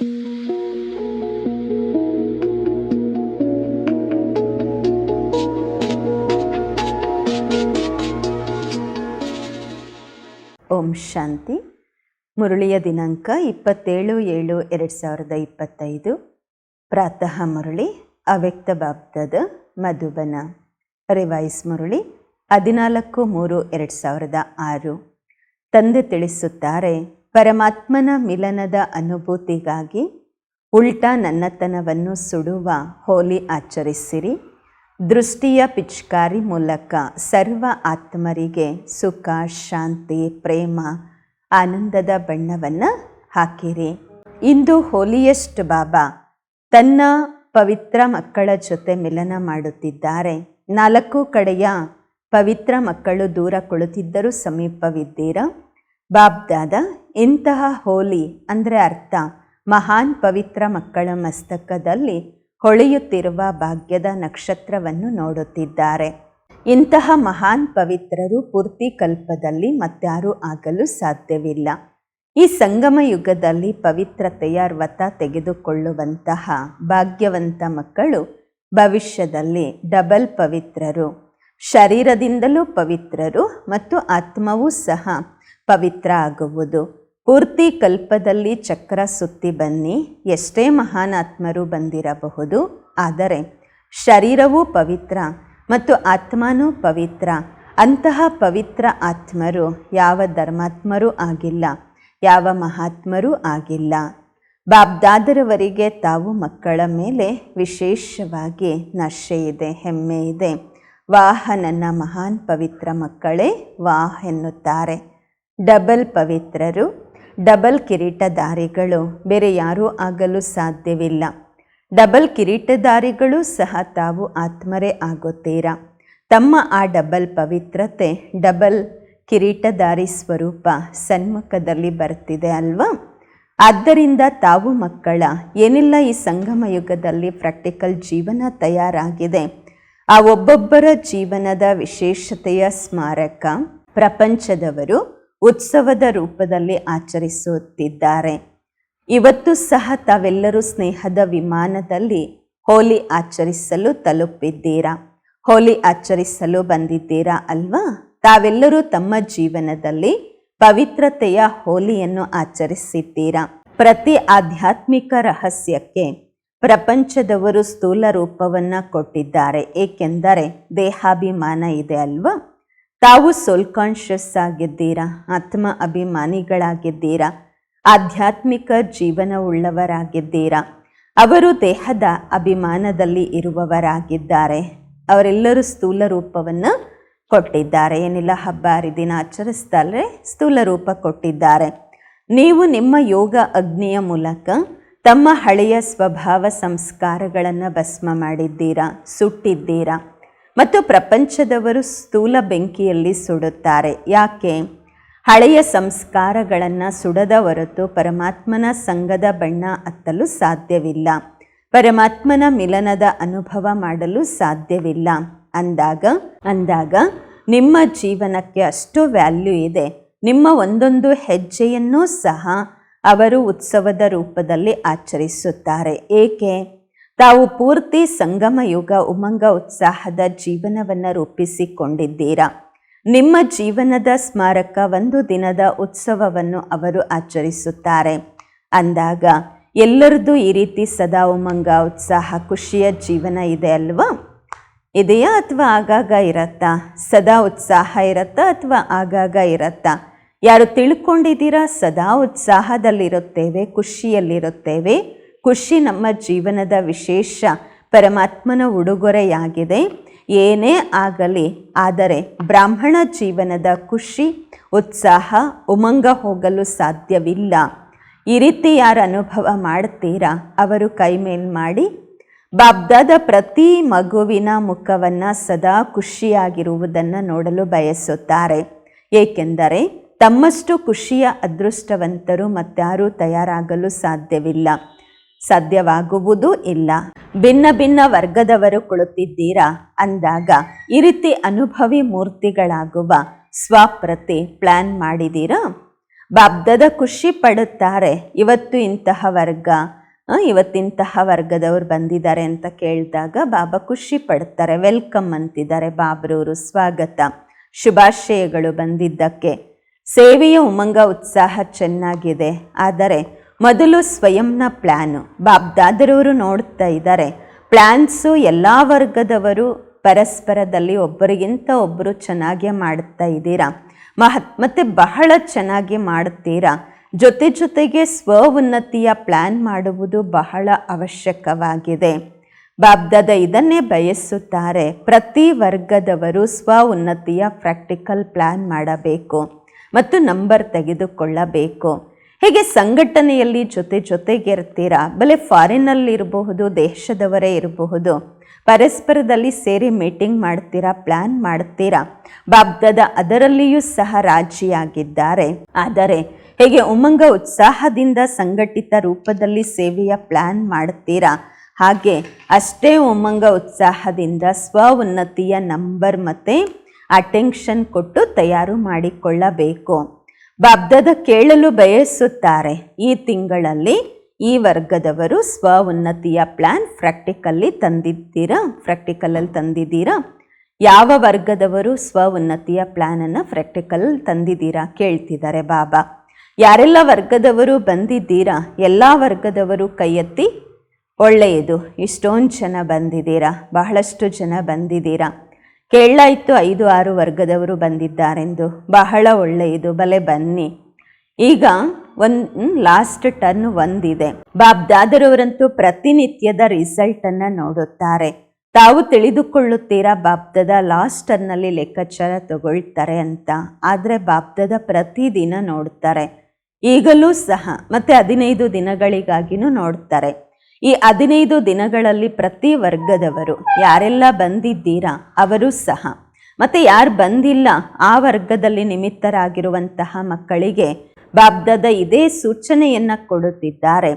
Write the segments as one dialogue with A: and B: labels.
A: ಓಂ ಶಾಂತಿ. ಮುರುಳಿಯ ದಿನಾಂಕ ಇಪ್ಪತ್ತೇಳು ಏಳು ಎರಡು ಸಾವಿರದ ಇಪ್ಪತ್ತೈದು. ಪ್ರಾತಃ ಮುರಳಿ, ಅವ್ಯಕ್ತ ಬಾಬ್ದದ ಮಧುಬನ. ರಿವೈಸ್ ಮುರಳಿ, ಹದಿನಾಲ್ಕು ಮೂರು ಎರಡು ಸಾವಿರದ ಆರು. ತಂದೆ ತಿಳಿಸುತ್ತಾರೆ ಪರಮಾತ್ಮನ ಮಿಲನದ ಅನುಭೂತಿಗಾಗಿ ಉಲ್ಟಾ ನನ್ನತನವನ್ನು ಸುಡುವ ಹೋಲಿ ಆಚರಿಸಿರಿ. ದೃಷ್ಟಿಯ ಪಿಚ್ಕಾರಿ ಮೂಲಕ ಸರ್ವ ಆತ್ಮರಿಗೆ ಸುಖ, ಶಾಂತಿ, ಪ್ರೇಮ, ಆನಂದದ ಬಣ್ಣವನ್ನು ಹಾಕಿರಿ. ಇಂದು ಹೋಲಿಯಷ್ಟು ಬಾಬಾ ತನ್ನ ಪವಿತ್ರ ಮಕ್ಕಳ ಜೊತೆ ಮಿಲನ ಮಾಡುತ್ತಿದ್ದಾರೆ. ನಾಲ್ಕು ಕಡೆಯ ಪವಿತ್ರ ಮಕ್ಕಳು ದೂರ ಕುಳಿತಿದ್ದರೂ ಸಮೀಪವಿದ್ದೀರಾ? ಬಾಬ್ದಾದ ಇಂತಹ ಹೋಲಿ ಅಂದರೆ ಅರ್ಥ. ಮಹಾನ್ ಪವಿತ್ರ ಮಕ್ಕಳ ಮಸ್ತಕದಲ್ಲಿ ಹೊಳೆಯುತ್ತಿರುವ ಭಾಗ್ಯದ ನಕ್ಷತ್ರವನ್ನು ನೋಡುತ್ತಿದ್ದಾರೆ. ಇಂತಹ ಮಹಾನ್ ಪವಿತ್ರರು ಪೂರ್ತಿ ಕಲ್ಪದಲ್ಲಿ ಮತ್ಯಾರೂ ಆಗಲು ಸಾಧ್ಯವಿಲ್ಲ. ಈ ಸಂಗಮ ಯುಗದಲ್ಲಿ ಪವಿತ್ರತೆಯ ವ್ರತ ತೆಗೆದುಕೊಳ್ಳುವಂತಹ ಭಾಗ್ಯವಂತ ಮಕ್ಕಳು ಭವಿಷ್ಯದಲ್ಲಿ ಡಬಲ್ ಪವಿತ್ರರು. ಶರೀರದಿಂದಲೂ ಪವಿತ್ರರು ಮತ್ತು ಆತ್ಮವೂ ಸಹ ಪವಿತ್ರ ಆಗುವುದು. ಪೂರ್ತಿ ಕಲ್ಪದಲ್ಲಿ ಚಕ್ರ ಸುತ್ತಿ ಬನ್ನಿ. ಎಷ್ಟೇ ಮಹಾನಾತ್ಮರು ಬಂದಿರಬಹುದು. ಆದರೆ ಶರೀರವೂ ಪವಿತ್ರ ಮತ್ತು ಆತ್ಮನೂ ಪವಿತ್ರ. ಅಂತಹ ಪವಿತ್ರ ಆತ್ಮರು ಯಾವ ಧರ್ಮಾತ್ಮರೂ ಆಗಿಲ್ಲ. ಯಾವ ಮಹಾತ್ಮರೂ ಆಗಿಲ್ಲ. ಬಾಬ್ದಾದರವರಿಗೆ ತಾವು ಮಕ್ಕಳ ಮೇಲೆ ವಿಶೇಷವಾಗಿ ನಶೆ ಇದೆ, ಹೆಮ್ಮೆ ಇದೆ. ವಾಹ, ನನ್ನ ಮಹಾನ್ ಪವಿತ್ರ ಮಕ್ಕಳೇ, ವಾಹ್ ಎನ್ನುತ್ತಾರೆ. ಡಬಲ್ ಪವಿತ್ರರು ಡಬಲ್ ಕಿರೀಟಧಾರಿಗಳು ಬೇರೆ ಯಾರೂ ಆಗಲು ಸಾಧ್ಯವಿಲ್ಲ. ಡಬಲ್ ಕಿರೀಟಧಾರಿಗಳು ಸಹ ತಾವು ಆತ್ಮರೇ ಆಗುತ್ತೀರಾ? ತಮ್ಮ ಆ ಡಬಲ್ ಪವಿತ್ರತೆ, ಡಬಲ್ ಕಿರೀಟಧಾರಿ ಸ್ವರೂಪ ಸನ್ಮುಖದಲ್ಲಿ ಬರ್ತಿದೆ ಅಲ್ವಾ? ಆದ್ದರಿಂದ ತಾವು ಮಕ್ಕಳ, ಏನಿಲ್ಲ ಈ ಸಂಗಮ ಯುಗದಲ್ಲಿ ಪ್ರಾಕ್ಟಿಕಲ್ ಜೀವನ ತಯಾರಾಗಿದೆ. ಆ ಒಬ್ಬೊಬ್ಬರ ಜೀವನದ ವಿಶೇಷತೆಯ ಸ್ಮಾರಕ ಪ್ರಪಂಚದವರು ಉತ್ಸವದ ರೂಪದಲ್ಲಿ ಆಚರಿಸುತ್ತಿದ್ದಾರೆ. ಇವತ್ತು ಸಹ ತಾವೆಲ್ಲರೂ ಸ್ನೇಹದ ವಿಮಾನದಲ್ಲಿ ಹೋಲಿ ಆಚರಿಸಲು ತಲುಪಿದ್ದೀರಾ? ಹೋಲಿ ಆಚರಿಸಲು ಬಂದಿದ್ದೀರಾ ಅಲ್ವಾ? ತಾವೆಲ್ಲರೂ ತಮ್ಮ ಜೀವನದಲ್ಲಿ ಪವಿತ್ರತೆಯ ಹೋಲಿಯನ್ನು ಆಚರಿಸಿದ್ದೀರಾ? ಪ್ರತಿ ಆಧ್ಯಾತ್ಮಿಕ ರಹಸ್ಯಕ್ಕೆ ಪ್ರಪಂಚದವರು ಸ್ಥೂಲ ರೂಪವನ್ನು ಕೊಟ್ಟಿದ್ದಾರೆ. ಏಕೆಂದರೆ ದೇಹಾಭಿಮಾನ ಇದೆ ಅಲ್ವಾ? ತಾವು ಸೋಲ್ ಕಾನ್ಷಿಯಸ್ ಆಗಿದ್ದೀರಾ? ಆತ್ಮ ಅಭಿಮಾನಿಗಳಾಗಿದ್ದೀರಾ? ಆಧ್ಯಾತ್ಮಿಕ ಜೀವನವುಳ್ಳವರಾಗಿದ್ದೀರಾ? ಅವರು ದೇಹದ ಅಭಿಮಾನದಲ್ಲಿ ಇರುವವರಾಗಿದ್ದಾರೆ. ಅವರೆಲ್ಲರೂ ಸ್ಥೂಲ ರೂಪವನ್ನು ಕೊಟ್ಟಿದ್ದಾರೆ. ಏನಿಲ್ಲ, ಹಬ್ಬ, ಹರಿದಿನ ಆಚರಿಸ್ತಾರೆ ಸ್ಥೂಲ ರೂಪ ಕೊಟ್ಟಿದ್ದಾರೆ. ನೀವು ನಿಮ್ಮ ಯೋಗ ಅಗ್ನಿಯ ಮೂಲಕ ತಮ್ಮ ಹಳೆಯ ಸ್ವಭಾವ ಸಂಸ್ಕಾರಗಳನ್ನು ಭಸ್ಮ ಮಾಡಿದ್ದೀರಾ? ಸುಟ್ಟಿದ್ದೀರಾ? ಮತ್ತು ಪ್ರಪಂಚದವರು ಸ್ಥೂಲ ಬೆಂಕಿಯಲ್ಲಿ ಸುಡುತ್ತಾರೆ. ಯಾಕೆ? ಹಳೆಯ ಸಂಸ್ಕಾರಗಳನ್ನು ಸುಡದ ಹೊರತು ಪರಮಾತ್ಮನ ಸಂಘದ ಬಣ್ಣ ಹತ್ತಲು ಸಾಧ್ಯವಿಲ್ಲ. ಪರಮಾತ್ಮನ ಮಿಲನದ ಅನುಭವ ಮಾಡಲು ಸಾಧ್ಯವಿಲ್ಲ. ಅಂದಾಗ ಅಂದಾಗ ನಿಮ್ಮ ಜೀವನಕ್ಕೆ ಅಷ್ಟು ವ್ಯಾಲ್ಯೂ ಇದೆ. ನಿಮ್ಮ ಒಂದೊಂದು ಹೆಜ್ಜೆಯನ್ನೂ ಸಹ ಅವರು ಉತ್ಸವದ ರೂಪದಲ್ಲಿ ಆಚರಿಸುತ್ತಾರೆ. ಏಕೆ? ತಾವು ಪೂರ್ತಿ ಸಂಗಮ ಯುಗ ಉಮಂಗ ಉತ್ಸಾಹದ ಜೀವನವನ್ನು ರೂಪಿಸಿಕೊಂಡಿದ್ದೀರಾ? ನಿಮ್ಮ ಜೀವನದ ಸ್ಮಾರಕ ಒಂದು ದಿನದ ಉತ್ಸವವನ್ನು ಅವರು ಆಚರಿಸುತ್ತಾರೆ. ಅಂದಾಗ ಎಲ್ಲರದ್ದು ಈ ರೀತಿ ಸದಾ ಉಮಂಗ ಉತ್ಸಾಹ ಖುಷಿಯ ಜೀವನ ಇದೆ ಅಲ್ವಾ? ಇದೆಯಾ ಅಥವಾ ಆಗಾಗ ಇರತ್ತಾ? ಸದಾ ಉತ್ಸಾಹ ಇರತ್ತಾ ಅಥವಾ ಆಗಾಗ ಇರತ್ತಾ? ಯಾರು ತಿಳ್ಕೊಂಡಿದ್ದೀರಾ? ಸದಾ ಉತ್ಸಾಹದಲ್ಲಿರುತ್ತೇವೆ, ಖುಷಿಯಲ್ಲಿರುತ್ತೇವೆ. ಖುಷಿ ನಮ್ಮ ಜೀವನದ ವಿಶೇಷ ಪರಮಾತ್ಮನ ಉಡುಗೊರೆಯಾಗಿದೆ. ಏನೇ ಆಗಲಿ, ಆದರೆ ಬ್ರಾಹ್ಮಣ ಜೀವನದ ಖುಷಿ, ಉತ್ಸಾಹ, ಉಮಂಗ ಹೋಗಲು ಸಾಧ್ಯವಿಲ್ಲ. ಈ ರೀತಿ ಯಾರು ಅನುಭವ ಮಾಡ್ತೀರಾ? ಅವರು ಕೈಮೇಲ್ ಮಾಡಿ. ಬಾಬ್ದಾದ ಪ್ರತಿ ಮಗುವಿನ ಮುಖವನ್ನು ಸದಾ ಖುಷಿಯಾಗಿರುವುದನ್ನು ನೋಡಲು ಬಯಸುತ್ತಾರೆ. ಏಕೆಂದರೆ ತಮ್ಮಷ್ಟು ಖುಷಿಯ ಅದೃಷ್ಟವಂತರು ಮತ್ತಾರೂ ತಯಾರಾಗಲು ಸಾಧ್ಯವಿಲ್ಲ. ಸಾಧ್ಯವಾಗುವುದೂ ಇಲ್ಲ. ಭಿನ್ನ ಭಿನ್ನ ವರ್ಗದವರು ಕುಳಿತಿದ್ದೀರಾ? ಅಂದಾಗ ಈ ರೀತಿ ಅನುಭವಿ ಮೂರ್ತಿಗಳಾಗುವ ಸ್ವಪ್ರತಿ ಪ್ಲಾನ್ ಮಾಡಿದ್ದೀರಾ ಬಾಬ್ದದ ಖುಷಿ ಪಡುತ್ತಾರೆ. ಇವತ್ತು ಇಂತಹ ವರ್ಗ ಇವತ್ತಿಂತಹ ವರ್ಗದವರು ಬಂದಿದ್ದಾರೆ ಅಂತ ಕೇಳಿದಾಗ ಬಾಬಾ ಖುಷಿ ಪಡ್ತಾರೆ. ವೆಲ್ಕಮ್ ಅಂತಿದ್ದಾರೆ ಬಾಬ್ರವರು ಸ್ವಾಗತ. ಶುಭಾಶಯಗಳು ಬಂದಿದ್ದಕ್ಕೆ. ಸೇವೆಯ ಉಮಂಗ, ಉತ್ಸಾಹ ಚೆನ್ನಾಗಿದೆ. ಆದರೆ ಮೊದಲು ಸ್ವಯಂನ ಪ್ಲ್ಯಾನು ಬಾಬ್ದಾದರವರು ನೋಡ್ತಾ ಇದ್ದಾರೆ. ಪ್ಲ್ಯಾನ್ಸು ಎಲ್ಲ ವರ್ಗದವರು ಪರಸ್ಪರದಲ್ಲಿ ಒಬ್ಬರಿಗಿಂತ ಒಬ್ಬರು ಚೆನ್ನಾಗಿ ಮಾಡ್ತಾ ಇದ್ದೀರಾ? ಮಹತ್, ಮತ್ತು ಬಹಳ ಚೆನ್ನಾಗಿ ಮಾಡುತ್ತೀರಾ ಜೊತೆ ಜೊತೆಗೆ ಸ್ವ ಉನ್ನತಿಯ ಪ್ಲ್ಯಾನ್ ಮಾಡುವುದು ಬಹಳ ಅವಶ್ಯಕವಾಗಿದೆ. ಬಾಬ್ದಾದ ಇದನ್ನೇ ಬಯಸುತ್ತಾರೆ. ಪ್ರತಿ ವರ್ಗದವರು ಸ್ವ ಉನ್ನತಿಯ ಪ್ರಾಕ್ಟಿಕಲ್ ಪ್ಲ್ಯಾನ್ ಮಾಡಬೇಕು ಮತ್ತು ನಂಬರ್ ತೆಗೆದುಕೊಳ್ಳಬೇಕು. ಹೇಗೆ ಸಂಘಟನೆಯಲ್ಲಿ ಜೊತೆ ಜೊತೆಗೆ ಇರ್ತೀರಾ ಬಲೆ ಫಾರಿನಲ್ಲಿರಬಹುದು, ದೇಶದವರೇ ಇರಬಹುದು. ಪರಸ್ಪರದಲ್ಲಿ ಸೇರಿ ಮೀಟಿಂಗ್ ಮಾಡ್ತೀರಾ ಪ್ಲ್ಯಾನ್ ಮಾಡ್ತೀರಾ? ಬಾಬ್ದದ ಅದರಲ್ಲಿಯೂ ಸಹ ರಾಜಿಯಾಗಿದ್ದಾರೆ. ಆದರೆ ಹೇಗೆ ಉಮಂಗ ಉತ್ಸಾಹದಿಂದ ಸಂಘಟಿತ ರೂಪದಲ್ಲಿ ಸೇವೆಯ ಪ್ಲ್ಯಾನ್ ಮಾಡ್ತೀರಾ? ಹಾಗೆ ಅಷ್ಟೇ ಉಮಂಗ ಉತ್ಸಾಹದಿಂದ ಸ್ವ ಉನ್ನತಿಯ ನಂಬರ್ ಮತ್ತು ಅಟೆನ್ಷನ್ ಕೊಟ್ಟು ತಯಾರು ಮಾಡಿಕೊಳ್ಳಬೇಕು. ಬಾಬ್ದದ ಕೇಳಲು ಬಯಸುತ್ತಾರೆ. ಈ ತಿಂಗಳಲ್ಲಿ ಈ ವರ್ಗದವರು ಸ್ವ ಉನ್ನತಿಯ ಪ್ಲ್ಯಾನ್ ಪ್ರಾಕ್ಟಿಕಲ್ಲಿ ತಂದಿದ್ದೀರಾ ಪ್ರಾಕ್ಟಿಕಲಲ್ಲಿ ತಂದಿದ್ದೀರಾ? ಯಾವ ವರ್ಗದವರು ಸ್ವ ಉನ್ನತಿಯ ಪ್ಲ್ಯಾನನ್ನು ಪ್ರಾಕ್ಟಿಕಲ್ ತಂದಿದ್ದೀರಾ? ಕೇಳ್ತಿದ್ದಾರೆ ಬಾಬಾ. ಯಾರೆಲ್ಲ ವರ್ಗದವರು ಬಂದಿದ್ದೀರಾ? ಎಲ್ಲ ವರ್ಗದವರು ಕೈ ಎತ್ತಿ ಒಳ್ಳೆಯದು. ಇಷ್ಟೊಂದು ಜನ ಬಂದಿದ್ದೀರಾ? ಬಹಳಷ್ಟು ಜನ ಬಂದಿದ್ದೀರಾ? ಕೇಳಾಯಿತು ಐದು ಆರು ವರ್ಗದವರು ಬಂದಿದ್ದಾರೆಂದು. ಬಹಳ ಒಳ್ಳೆಯದು, ಬಲೆ ಬನ್ನಿ. ಈಗ ಒಂದು ಲಾಸ್ಟ್ ಟರ್ನ್ ಒಂದಿದೆ. ಬಾಬ್ದಾದರವರಂತೂ ಪ್ರತಿನಿತ್ಯದ ರಿಸಲ್ಟನ್ನು ನೋಡುತ್ತಾರೆ. ತಾವು ತಿಳಿದುಕೊಳ್ಳುತ್ತೀರಾ ಬಾಬ್ದದ ಲಾಸ್ಟ್ ಟರ್ನಲ್ಲಿ ಲೆಕ್ಕಾಚಾರ ತಗೊಳ್ತಾರೆ ಅಂತ. ಆದರೆ ಬಾಬ್ದದ ಪ್ರತಿದಿನ ನೋಡ್ತಾರೆ. ಈಗಲೂ ಸಹ, ಮತ್ತೆ ಹದಿನೈದು ದಿನಗಳಿಗಾಗಿನೂ ನೋಡ್ತಾರೆ. ಈ ಹದಿನೈದು ದಿನಗಳಲ್ಲಿ ಪ್ರತಿ ವರ್ಗದವರು ಯಾರೆಲ್ಲ ಬಂದಿದ್ದೀರಾ ಅವರು ಸಹ. ಮತ್ತು ಯಾರು ಬಂದಿಲ್ಲ ಆ ವರ್ಗದಲ್ಲಿ ನಿಮಿತ್ತರಾಗಿರುವಂತಹ ಮಕ್ಕಳಿಗೆ ಬಾಬ್ದಾದ ಇದೇ ಸೂಚನೆಯನ್ನು ಕೊಡುತ್ತಿದ್ದಾರೆ.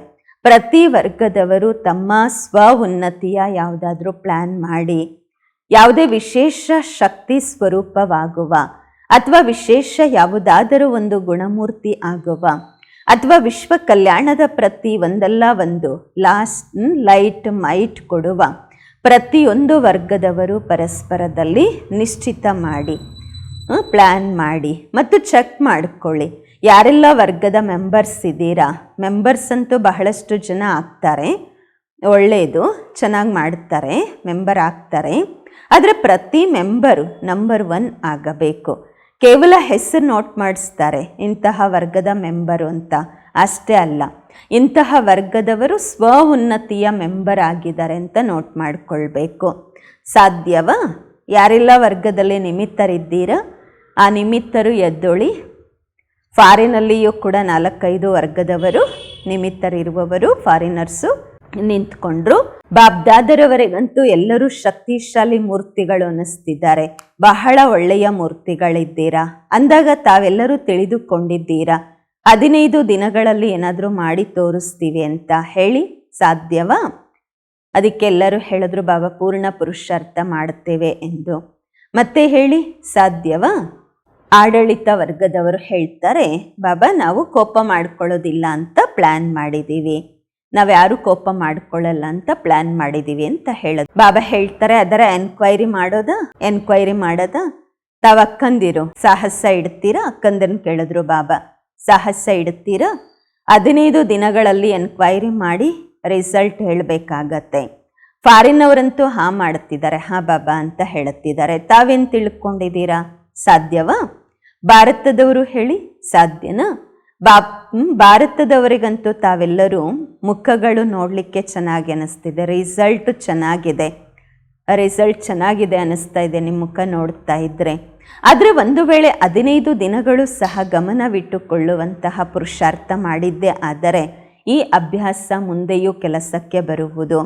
A: ಪ್ರತಿ ವರ್ಗದವರು ತಮ್ಮ ಸ್ವ ಉನ್ನತಿಯ ಯಾವುದಾದ್ರೂ ಪ್ಲ್ಯಾನ್ ಮಾಡಿ, ಯಾವುದೇ ವಿಶೇಷ ಶಕ್ತಿ ಸ್ವರೂಪವಾಗುವ ಅಥವಾ ವಿಶೇಷ ಯಾವುದಾದರೂ ಒಂದು ಗುಣಮೂರ್ತಿ ಆಗುವ ಅಥವಾ ವಿಶ್ವ ಕಲ್ಯಾಣದ ಪ್ರತಿ ಒಂದಲ್ಲ ಒಂದು. ಲಾಸ್ಟ್ ಲೈಟ್, ಮೈಟ್ ಕೊಡುವ ಪ್ರತಿಯೊಂದು ವರ್ಗದವರು ಪರಸ್ಪರದಲ್ಲಿ ನಿಶ್ಚಿತ ಮಾಡಿ ಪ್ಲ್ಯಾನ್ ಮಾಡಿ ಮತ್ತು ಚೆಕ್ ಮಾಡಿಕೊಳ್ಳಿ. ಯಾರೆಲ್ಲ ವರ್ಗದ ಮೆಂಬರ್ಸ್ ಇದ್ದೀರಾ? ಮೆಂಬರ್ಸ್ ಅಂತೂ ಬಹಳಷ್ಟು ಜನ ಆಗ್ತಾರೆ. ಒಳ್ಳೆಯದು ಚೆನ್ನಾಗಿ ಮಾಡ್ತಾರೆ, ಮೆಂಬರ್ ಆಗ್ತಾರೆ. ಆದರೆ ಪ್ರತಿ ಮೆಂಬರು ನಂಬರ್ ಒನ್ ಆಗಬೇಕು. ಕೇವಲ ಹೆಸರು ನೋಟ್ ಮಾಡಿಸ್ತಾರೆ, ಇಂತಹ ವರ್ಗದ ಮೆಂಬರು ಅಂತ. ಅಷ್ಟೇ ಅಲ್ಲ, ಇಂತಹ ವರ್ಗದವರು ಸ್ವ ಉನ್ನತಿಯ ಮೆಂಬರ್ ಆಗಿದ್ದಾರೆ ಅಂತ ನೋಟ್ ಮಾಡಿಕೊಳ್ಬೇಕು. ಸಾಧ್ಯವಾ? ಯಾರೆಲ್ಲ ವರ್ಗದಲ್ಲಿ ನಿಮಿತ್ತರಿದ್ದೀರಾ? ಆ ನಿಮಿತ್ತರು ಎದ್ದೊಳಿ. ಫಾರಿನಲ್ಲಿಯೂ ಕೂಡ ನಾಲ್ಕೈದು ವರ್ಗದವರು ನಿಮಿತ್ತರಿರುವವರು ಫಾರಿನರ್ಸು ನಿಂತ್ಕೊಂಡ್ರು. ಬಾಬ್ದಾದರವರೆಗಂತೂ ಎಲ್ಲರೂ ಶಕ್ತಿಶಾಲಿ ಮೂರ್ತಿಗಳು ಅನ್ನಿಸ್ತಿದ್ದಾರೆ. ಬಹಳ ಒಳ್ಳೆಯ ಮೂರ್ತಿಗಳಿದ್ದೀರಾ? ಅಂದಾಗ ತಾವೆಲ್ಲರೂ ತಿಳಿದುಕೊಂಡಿದ್ದೀರಾ? ಹದಿನೈದು ದಿನಗಳಲ್ಲಿ ಏನಾದರೂ ಮಾಡಿ ತೋರಿಸ್ತೀವಿ ಅಂತ ಹೇಳಿ ಸಾಧ್ಯವಾ? ಅದಕ್ಕೆಲ್ಲರೂ ಹೇಳಿದ್ರು, ಬಾಬಾ, ಪೂರ್ಣ ಪುರುಷಾರ್ಥ ಮಾಡುತ್ತೇವೆ ಎಂದು. ಮತ್ತೆ ಹೇಳಿ, ಸಾಧ್ಯವಾ? ಆಡಳಿತ ವರ್ಗದವರು ಹೇಳ್ತಾರೆ, ಬಾಬಾ, ನಾವು ಕೋಪ ಮಾಡ್ಕೊಳ್ಳೋದಿಲ್ಲ ಅಂತ ಪ್ಲ್ಯಾನ್ ಮಾಡಿದ್ದೀವಿ. ನಾವ್ಯಾರು ಕೋಪ ಮಾಡ್ಕೊಳ್ಳಲ್ಲ ಅಂತ ಪ್ಲಾನ್ ಮಾಡಿದೀವಿ ಅಂತ ಹೇಳೋದು. ಬಾಬಾ ಹೇಳ್ತಾರೆ, ಅದರ ಎನ್ಕ್ವೈರಿ ಮಾಡೋದ? ಎನ್ಕ್ವೈರಿ ಮಾಡೋದ? ತಾವು ಅಕ್ಕಂದಿರು, ಸಾಹಸ ಇಡ್ತೀರಾ? ಅಕ್ಕಂದನ್ ಕೇಳಿದ್ರು ಬಾಬಾ. ಸಾಹಸ ಇಡ್ತೀರಾ? ಹದಿನೈದು ದಿನಗಳಲ್ಲಿ ಎನ್ಕ್ವೈರಿ ಮಾಡಿ ರಿಸಲ್ಟ್ ಹೇಳಬೇಕಾಗತ್ತೆ. ಫಾರಿನ್ನವರಂತೂ ಹಾ ಮಾಡುತ್ತಿದ್ದಾರೆ ಹಾ ಬಾಬಾ ಅಂತ ಹೇಳುತ್ತಿದ್ದಾರೆ ತಾವೇನು ತಿಳ್ಕೊಂಡಿದ್ದೀರಾ? ಸಾಧ್ಯವಾ? ಭಾರತದವರು ಹೇಳಿ ಸಾಧ್ಯನಾ? ಬಾ ಭಾರತದವರಿಗಂತೂ ತಾವೆಲ್ಲರೂ ಮುಖಗಳು ನೋಡಲಿಕ್ಕೆ ಚೆನ್ನಾಗಿ ಅನ್ನಿಸ್ತಿದೆ ರಿಸಲ್ಟ್ ಚೆನ್ನಾಗಿದೆ. ರಿಸಲ್ಟ್ ಚೆನ್ನಾಗಿದೆ ಅನ್ನಿಸ್ತಾ ಇದೆ ನಿಮ್ಮ ಮುಖ ನೋಡ್ತಾ ಇದ್ದರೆ ಆದರೆ ಒಂದು ವೇಳೆ ಹದಿನೈದು ದಿನಗಳು ಸಹ ಗಮನವಿಟ್ಟುಕೊಳ್ಳುವಂತಹ ಪುರುಷಾರ್ಥ ಮಾಡಿದ್ದೇ ಆದರೆ ಈ ಅಭ್ಯಾಸ ಮುಂದೆಯೂ ಕೆಲಸಕ್ಕೆ ಬರುವುದು.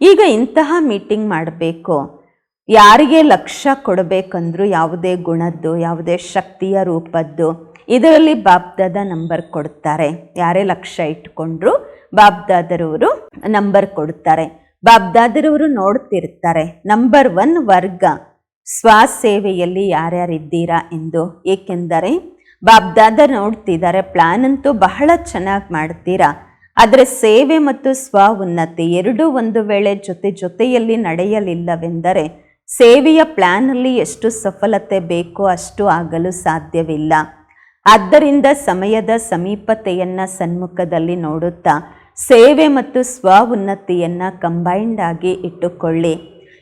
A: ಈಗ ಇಂತಹ ಮೀಟಿಂಗ್ ಮಾಡಬೇಕು. ಯಾರಿಗೆ ಲಕ್ಷ್ಯ ಕೊಡಬೇಕಂದ್ರೂ ಯಾವುದೇ ಗುಣದ್ದು, ಯಾವುದೇ ಶಕ್ತಿಯ ರೂಪದ್ದು ಇದರಲ್ಲಿ ಬಾಬ್ದಾದ ನಂಬರ್ ಕೊಡ್ತಾರೆ. ಯಾರೇ ಲಕ್ಷ್ಯ ಇಟ್ಕೊಂಡ್ರು ಬಾಬ್ದಾದರವರು ನಂಬರ್ ಕೊಡ್ತಾರೆ. ಬಾಬ್ದಾದರವರು ನೋಡ್ತಿರ್ತಾರೆ. ನಂಬರ್ ಒನ್ ವರ್ಗ, ಸ್ವಸೇವೆಯಲ್ಲಿ ಯಾರ್ಯಾರಿದ್ದೀರಾ ಎಂದು. ಏಕೆಂದರೆ ಬಾಬ್ದಾದ ನೋಡ್ತಿದ್ದಾರೆ ಪ್ಲಾನ್ ಅಂತೂ ಬಹಳ ಚೆನ್ನಾಗಿ ಮಾಡ್ತೀರಾ. ಆದರೆ ಸೇವೆ ಮತ್ತು ಸ್ವ ಉನ್ನತಿ ಎರಡೂ ಒಂದು ವೇಳೆ ಜೊತೆ ಜೊತೆಯಲ್ಲಿ ನಡೆಯಲಿಲ್ಲವೆಂದರೆ ಸೇವೆಯ ಪ್ಲಾನಲ್ಲಿ ಎಷ್ಟು ಸಫಲತೆ ಬೇಕೋ ಅಷ್ಟು ಆಗಲು ಸಾಧ್ಯವಿಲ್ಲ. ಆದ್ದರಿಂದ ಸಮಯದ ಸಮೀಪತೆಯನ್ನು ಸನ್ಮುಖದಲ್ಲಿ ನೋಡುತ್ತಾ ಸೇವೆ ಮತ್ತು ಸ್ವ ಉನ್ನತಿಯನ್ನ ಕಂಬೈಂಡ್ ಆಗಿ ಇಟ್ಟುಕೊಳ್ಳಿ.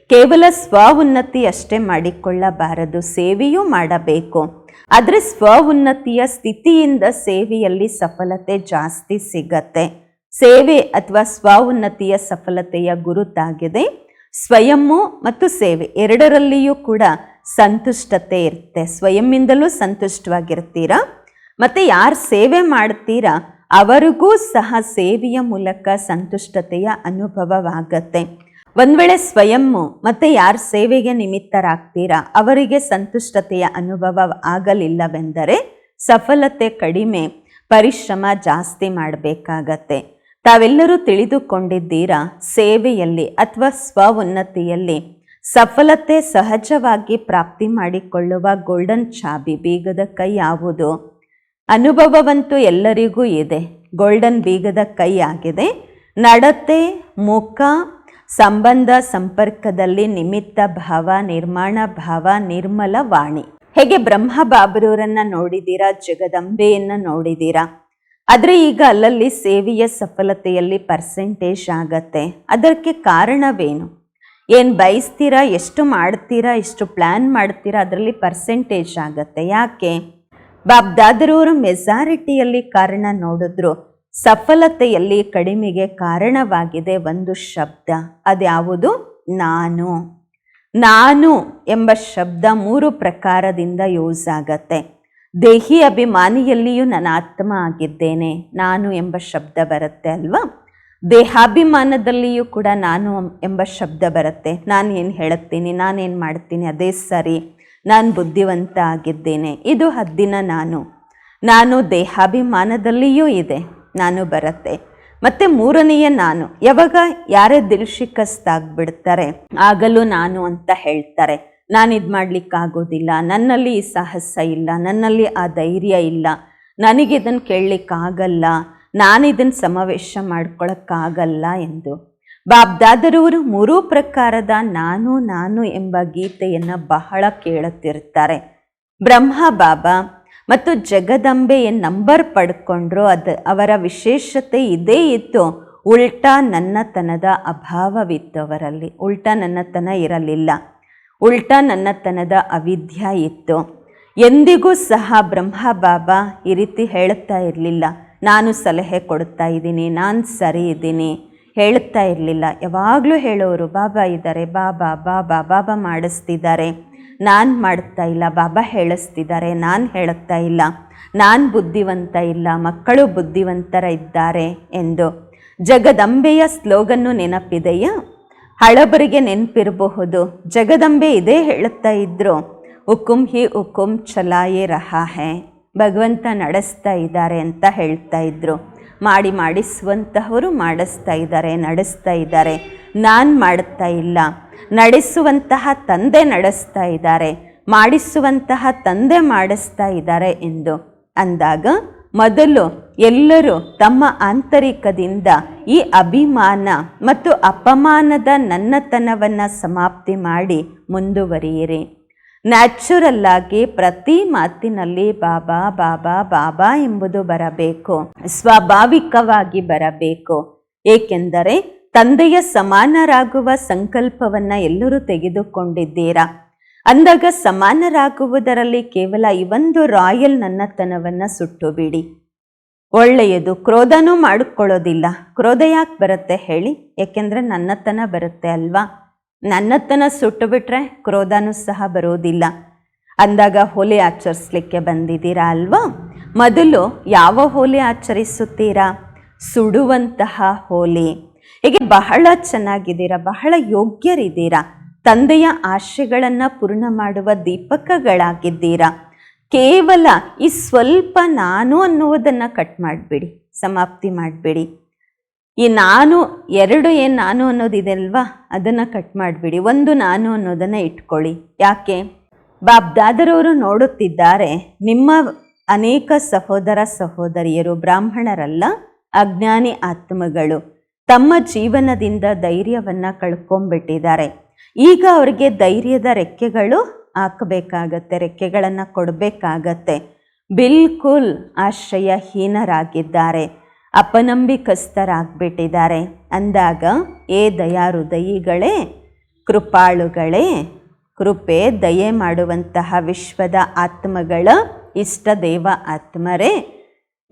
A: ಕೇವಲ ಸ್ವ ಉನ್ನತಿ ಅಷ್ಟೇ ಮಾಡಿಕೊಳ್ಳಬಾರದು, ಸೇವೆಯೂ ಮಾಡಬೇಕು. ಆದರೆ ಸ್ವ ಉನ್ನತಿಯ ಸ್ಥಿತಿಯಿಂದ ಸೇವೆಯಲ್ಲಿ ಸಫಲತೆ ಜಾಸ್ತಿ ಸಿಗತ್ತೆ. ಸೇವೆ ಅಥವಾ ಸ್ವ ಉನ್ನತಿಯ ಸಫಲತೆಯ ಗುರುತಾಗಿದೆ. ಸ್ವಯಮ್ಮು ಮತ್ತು ಸೇವೆ ಎರಡರಲ್ಲಿಯೂ ಕೂಡ ಸಂತುಷ್ಟತೆ ಇರುತ್ತೆ. ಸ್ವಯಂಯಿಂದಲೂ ಸಂತುಷ್ಟವಾಗಿರ್ತೀರ? ಮತ್ತು ಯಾರು ಸೇವೆ ಮಾಡ್ತೀರಾ? ಅವರಿಗೂ ಸಹ ಸೇವೆಯ ಮೂಲಕ ಸಂತುಷ್ಟತೆಯ ಅನುಭವವಾಗತ್ತೆ. ಒಂದು ವೇಳೆ ಸ್ವಯಂ ಮತ್ತು ಯಾರು ಸೇವೆಗೆ ನಿಮಿತ್ತರಾಗ್ತೀರಾ? ಅವರಿಗೆ ಸಂತುಷ್ಟತೆಯ ಅನುಭವ ಆಗಲಿಲ್ಲವೆಂದರೆ ಸಫಲತೆ ಕಡಿಮೆ, ಪರಿಶ್ರಮ ಜಾಸ್ತಿ ಮಾಡಬೇಕಾಗತ್ತೆ. ತಾವೆಲ್ಲರೂ ತಿಳಿದುಕೊಂಡಿದ್ದೀರಾ? ಸೇವೆಯಲ್ಲಿ ಅಥವಾ ಸ್ವ ಉನ್ನತಿಯಲ್ಲಿ ಸಫಲತೆ ಸಹಜವಾಗಿ ಪ್ರಾಪ್ತಿ ಮಾಡಿಕೊಳ್ಳುವ ಗೋಲ್ಡನ್ ಚಾಬಿ ಬೀಗದ ಕೈ ಯಾವುದು? ಅನುಭವವಂತೂ ಎಲ್ಲರಿಗೂ ಇದೆ. ಗೋಲ್ಡನ್ ಬೀಗದ ಕೈ ಆಗಿದೆ. ನಡತೆ, ಮುಖ, ಸಂಬಂಧ, ಸಂಪರ್ಕದಲ್ಲಿ ನಿಮಿತ್ತ ಭಾವ, ನಿರ್ಮಾಣ ಭಾವ, ನಿರ್ಮಲ ವಾಣಿ. ಹೇಗೆ ಬ್ರಹ್ಮ ಬಾಬರೂರನ್ನ ನೋಡಿದ್ದೀರಾ ಜಗದಂಬೆಯನ್ನು ನೋಡಿದ್ದೀರಾ ಆದರೆ ಈಗ ಅಲ್ಲಲ್ಲಿ ಸೇವೆಯ ಸಫಲತೆಯಲ್ಲಿ ಪರ್ಸೆಂಟೇಜ್ ಆಗತ್ತೆ. ಅದಕ್ಕೆ ಕಾರಣವೇನು? ಏನು ಬಯಸ್ತೀರಾ, ಎಷ್ಟು ಮಾಡ್ತೀರಾ, ಎಷ್ಟು ಪ್ಲ್ಯಾನ್ ಮಾಡ್ತೀರಾ, ಅದರಲ್ಲಿ ಪರ್ಸೆಂಟೇಜ್ ಆಗತ್ತೆ. ಯಾಕೆ? ಬಾಬ್ದಾದರವರು ಮೆಜಾರಿಟಿಯಲ್ಲಿ ಕಾರಣ ನೋಡಿದ್ರು. ಸಫಲತೆಯಲ್ಲಿ ಕಡಿಮೆಗೆ ಕಾರಣವಾಗಿದೆ ಒಂದು ಶಬ್ದ. ಅದ್ಯಾವುದು? ನಾನು. ನಾನು ಎಂಬ ಶಬ್ದ ಮೂರು ಪ್ರಕಾರದಿಂದ ಯೂಸ್ ಆಗತ್ತೆ. ದೇಹಿ ಅಭಿಮಾನಿಯಲ್ಲಿಯೂ ನನ್ನ ಆತ್ಮ ಆಗಿದ್ದೇನೆ. ನಾನು ಎಂಬ ಶಬ್ದ ಬರುತ್ತೆ ಅಲ್ವಾ? ದೇಹಾಭಿಮಾನದಲ್ಲಿಯೂ ಕೂಡ ನಾನು ಎಂಬ ಶಬ್ದ ಬರುತ್ತೆ. ನಾನು ಏನು ಹೇಳುತ್ತೀನಿ ನಾನೇನು ಮಾಡ್ತೀನಿ, ಅದೇ ಸರಿ. ನಾನು ಬುದ್ಧಿವಂತ ಆಗಿದ್ದೇನೆ. ಇದು ಹದ್ದಿನ ನಾನು. ನಾನು ದೇಹಾಭಿಮಾನದಲ್ಲಿಯೂ ಇದೆ. ನಾನು ಬರುತ್ತೆ. ಮತ್ತು ಮೂರನೆಯ ನಾನು. ಯಾವಾಗ ಯಾರೇ ದಿಲ್ ಶಿಕಸ್ತಾಗ್ಬಿಡ್ತಾರೆ? ಆಗಲೂ ನಾನು ಅಂತ ಹೇಳ್ತಾರೆ. ನಾನು ಇದು ಮಾಡಲಿಕ್ಕಾಗೋದಿಲ್ಲ. ನನ್ನಲ್ಲಿ ಈ ಸಾಹಸ ಇಲ್ಲ. ನನ್ನಲ್ಲಿ ಆ ಧೈರ್ಯ ಇಲ್ಲ. ನನಗೆ ಇದನ್ನು ಕೇಳಲಿಕ್ಕಾಗಲ್ಲ. ನಾನು ಇದನ್ನು ಸಮಾವೇಶ ಮಾಡ್ಕೊಳಕ್ಕಾಗಲ್ಲ ಎಂದು. ಬಾಬ್ದಾದರವರು ಮೂರೂ ಪ್ರಕಾರದ ನಾನು ನಾನು ಎಂಬ ಗೀತೆಯನ್ನು ಬಹಳ ಕೇಳುತ್ತಿರ್ತಾರೆ. ಬ್ರಹ್ಮ ಬಾಬಾ ಮತ್ತು ಜಗದಂಬೆಯ ನಂಬರ್ ಪಡ್ಕೊಂಡ್ರು, ಅದು ಅವರ ವಿಶೇಷತೆ ಇದೇ ಇತ್ತು. ಉಲ್ಟಾ ನನ್ನತನದ ಅಭಾವವಿತ್ತು ಅವರಲ್ಲಿ ಉಲ್ಟಾ ನನ್ನತನ ಇರಲಿಲ್ಲ. ಉಲ್ಟಾ ನನ್ನತನದ ಅವಿದ್ಯ ಇತ್ತು. ಎಂದಿಗೂ ಸಹ ಬ್ರಹ್ಮ ಬಾಬಾ ಈ ರೀತಿ ಹೇಳುತ್ತಾ ಇರಲಿಲ್ಲ. ನಾನು ಸಲಹೆ ಕೊಡ್ತಾ ಇದ್ದೀನಿ, ನಾನು ಸರಿ ಇದ್ದೀನಿ, ಹೇಳ್ತಾ ಇರಲಿಲ್ಲ. ಯಾವಾಗಲೂ ಹೇಳೋರು, ಬಾಬಾ ಇದ್ದಾರೆ, ಬಾಬಾ ಬಾಬಾ ಬಾಬಾ ಮಾಡಿಸ್ತಿದ್ದಾರೆ. ನಾನು ಮಾಡ್ತಾ ಇಲ್ಲ, ಬಾಬಾ ಹೇಳಿಸ್ತಿದ್ದಾರೆ, ನಾನು ಹೇಳುತ್ತಾ ಇಲ್ಲ. ನಾನು ಬುದ್ಧಿವಂತ ಇಲ್ಲ, ಮಕ್ಕಳು ಬುದ್ಧಿವಂತರ ಇದ್ದಾರೆ ಎಂದು. ಜಗದಂಬೆಯ ಸ್ಲೋಗನ್ನು ನೆನಪಿದೆಯಾ? ಹಳಬರಿಗೆ ನೆನಪಿರಬಹುದು. ಜಗದಂಬೆ ಇದೇ ಹೇಳುತ್ತಾ ಇದ್ರು, ಉಕುಂ ಹಿ ಉಕುಂ ಚಲಾಯೇ ರಹಾ ಹೇ ಭಗವಂತ ನಡೆಸ್ತಾ ಇದ್ದಾರೆ ಅಂತ ಹೇಳ್ತಾ ಇದ್ರು. ಮಾಡಿ ಮಾಡಿಸುವಂತಹವರು ಮಾಡಿಸ್ತಾ ಇದ್ದಾರೆ, ನಡೆಸ್ತಾ ಇದ್ದಾರೆ. ನಾನು ಮಾಡ್ತಾ ಇಲ್ಲ. ನಡೆಸುವಂತಹ ತಂದೆ ನಡೆಸ್ತಾ ಇದ್ದಾರೆ. ಮಾಡಿಸುವಂತಹ ತಂದೆ ಮಾಡಿಸ್ತಾ ಇದ್ದಾರೆ ಎಂದು ಅಂದಾಗ ಮೊದಲು ಎಲ್ಲರೂ ತಮ್ಮ ಆಂತರಿಕದಿಂದ ಈ ಅಭಿಮಾನ ಮತ್ತು ಅಪಮಾನದ ನನ್ನತನವನ್ನು ಸಮಾಪ್ತಿ ಮಾಡಿ ಮುಂದುವರಿಯಿರಿ. ನ್ಯಾಚುರಲ್ ಆಗಿ ಪ್ರತಿ ಮಾತಿನಲ್ಲಿ ಬಾಬಾ ಬಾಬಾ ಬಾಬಾ ಎಂಬುದು ಬರಬೇಕು. ಸ್ವಾಭಾವಿಕವಾಗಿ ಬರಬೇಕು. ಏಕೆಂದರೆ ತಂದೆಯ ಸಮಾನರಾಗುವ ಸಂಕಲ್ಪವನ್ನ ಎಲ್ಲರೂ ತೆಗೆದುಕೊಂಡಿದ್ದೀರಾ? ಅಂದಾಗ ಸಮಾನರಾಗುವುದರಲ್ಲಿ ಕೇವಲ ಈ ಒಂದು ರಾಯಲ್ ನನ್ನತನವನ್ನ ಸುಟ್ಟು ಬಿಡಿ ಒಳ್ಳೆಯದು, ಕ್ರೋಧನೂ ಮಾಡಿಕೊಳ್ಳೋದಿಲ್ಲ. ಕ್ರೋಧ ಯಾಕೆ ಬರುತ್ತೆ ಹೇಳಿ? ಏಕೆಂದರೆ ನನ್ನತನ ಬರುತ್ತೆ ಅಲ್ವಾ? ನನ್ನತನ ಸುಟ್ಟು ಬಿಟ್ರೆ ಕ್ರೋಧನೂ ಸಹ ಬರೋದಿಲ್ಲ. ಅಂದಾಗ ಹೋಲಿ ಆಚರಿಸ್ಲಿಕ್ಕೆ ಬಂದಿದ್ದೀರಾ ಅಲ್ವಾ? ಮೊದಲು ಯಾವ ಹೋಲಿ ಆಚರಿಸುತ್ತೀರಾ? ಸುಡುವಂತಹ ಹೋಲಿ. ಹೀಗೆ ಬಹಳ ಚೆನ್ನಾಗಿದ್ದೀರಾ, ಬಹಳ ಯೋಗ್ಯರಿದ್ದೀರಾ? ತಂದೆಯ ಆಶೆಗಳನ್ನು ಪೂರ್ಣ ಮಾಡುವ ದೀಪಕಗಳಾಗಿದ್ದೀರಾ? ಕೇವಲ ಈ ಸ್ವಲ್ಪ ನಾನು ಅನ್ನುವುದನ್ನು ಕಟ್ ಮಾಡಿಬಿಡಿ, ಸಮಾಪ್ತಿ ಮಾಡಿಬಿಡಿ. ಈ ನಾನು, ಎರಡು ಏನು ನಾನು ಅನ್ನೋದಿದೆ ಅಲ್ವಾ? ಅದನ್ನು ಕಟ್ ಮಾಡಿಬಿಡಿ. ಒಂದು ನಾನು ಅನ್ನೋದನ್ನು ಇಟ್ಕೊಳ್ಳಿ. ಯಾಕೆ? ಬಾಬ್ ದಾದರವರು ನೋಡುತ್ತಿದ್ದಾರೆ, ನಿಮ್ಮ ಅನೇಕ ಸಹೋದರ ಸಹೋದರಿಯರು ಬ್ರಾಹ್ಮಣರಲ್ಲ, ಅಜ್ಞಾನಿ ಆತ್ಮಗಳು, ತಮ್ಮ ಜೀವನದಿಂದ ಧೈರ್ಯವನ್ನು ಕಳ್ಕೊಂಬಿಟ್ಟಿದ್ದಾರೆ. ಈಗ ಅವರಿಗೆ ಧೈರ್ಯದ ರೆಕ್ಕೆಗಳು ಹಾಕಬೇಕಾಗತ್ತೆ, ರೆಕ್ಕೆಗಳನ್ನು ಕೊಡಬೇಕಾಗತ್ತೆ. ಬಿಲ್ಕುಲ್ ಆಶ್ರಯಹೀನರಾಗಿದ್ದಾರೆ. ಅಪನಂಬಿಕಸ್ಥರಾಗ್ಬಿಟ್ಟಿದ್ದಾರೆ. ಅಂದಾಗ, ಏ ದಯಾಹೃದಯಿಗಳೇ, ಕೃಪಾಳುಗಳೇ, ಕೃಪೆ, ದಯೆ ಮಾಡುವಂತಹ ವಿಶ್ವದ ಆತ್ಮಗಳ ಇಷ್ಟ ದೇವ ಆತ್ಮರೇ.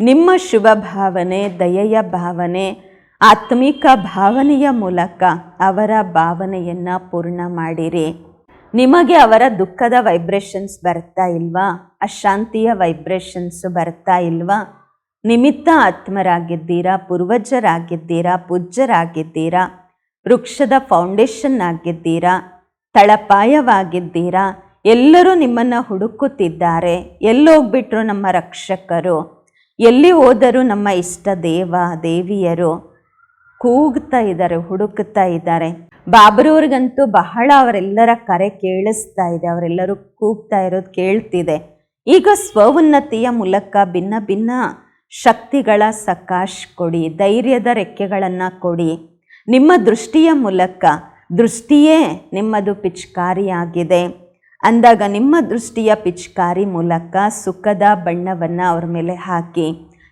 A: ನಿಮ್ಮ ಶುಭ ಭಾವನೆ, ದಯೆಯ ಭಾವನೆ, ಆತ್ಮಿಕ ಭಾವನೆಯ ಮೂಲಕ ಅವರ ಭಾವನೆಯನ್ನು ಪೂರ್ಣ ಮಾಡಿರಿ. ನಿಮಗೆ ಅವರ ದುಃಖದ ವೈಬ್ರೇಷನ್ಸ್ ಬರ್ತಾ ಇಲ್ವಾ? ಅಶಾಂತಿಯ ವೈಬ್ರೇಷನ್ಸು ಬರ್ತಾ ಇಲ್ವಾ? ನಿಮಿತ್ತ ಆತ್ಮರಾಗಿದ್ದೀರಾ, ಪೂರ್ವಜರಾಗಿದ್ದೀರಾ, ಪೂಜ್ಯರಾಗಿದ್ದೀರಾ, ವೃಕ್ಷದ ಫೌಂಡೇಶನ್ ಆಗಿದ್ದೀರಾ, ತಳಪಾಯವಾಗಿದ್ದೀರಾ, ಎಲ್ಲರೂ ನಿಮ್ಮನ್ನು ಹುಡುಕುತ್ತಿದ್ದಾರೆ. ಎಲ್ಲೋಗ್ಬಿಟ್ರು ನಮ್ಮ ರಕ್ಷಕರು. ಎಲ್ಲಿ ಹೋದರೂ ನಮ್ಮ ಇಷ್ಟ ದೇವ, ದೇವಿಯರು ಕೂಗ್ತಾ ಇದ್ದಾರೆ, ಹುಡುಕ್ತಾ ಇದ್ದಾರೆ. ಬಾಬರವ್ರಿಗಂತೂ ಬಹಳ ಅವರೆಲ್ಲರ ಕರೆ ಕೇಳಿಸ್ತಾ ಇದೆ, ಅವರೆಲ್ಲರೂ ಕೂಗ್ತಾ ಇರೋದು ಕೇಳ್ತಿದೆ. ಈಗ ಸ್ವೋನ್ನತಿಯ ಮೂಲಕ ಭಿನ್ನ ಭಿನ್ನ ಶಕ್ತಿಗಳ ಸಕಾಶ್ ಕೊಡಿ, ಧೈರ್ಯದ ರೆಕ್ಕೆಗಳನ್ನು ಕೊಡಿ. ನಿಮ್ಮ ದೃಷ್ಟಿಯ ಮೂಲಕ ದೃಷ್ಟಿಯೇ ನಿಮ್ಮದು ಪಿಚ್ಕಾರಿಯಾಗಿದೆ. ಅಂದಾಗ ನಿಮ್ಮ ದೃಷ್ಟಿಯ ಪಿಚ್ಕಾರಿ ಮೂಲಕ ಸುಖದ ಬಣ್ಣವನ್ನು ಅವ್ರ ಮೇಲೆ ಹಾಕಿ,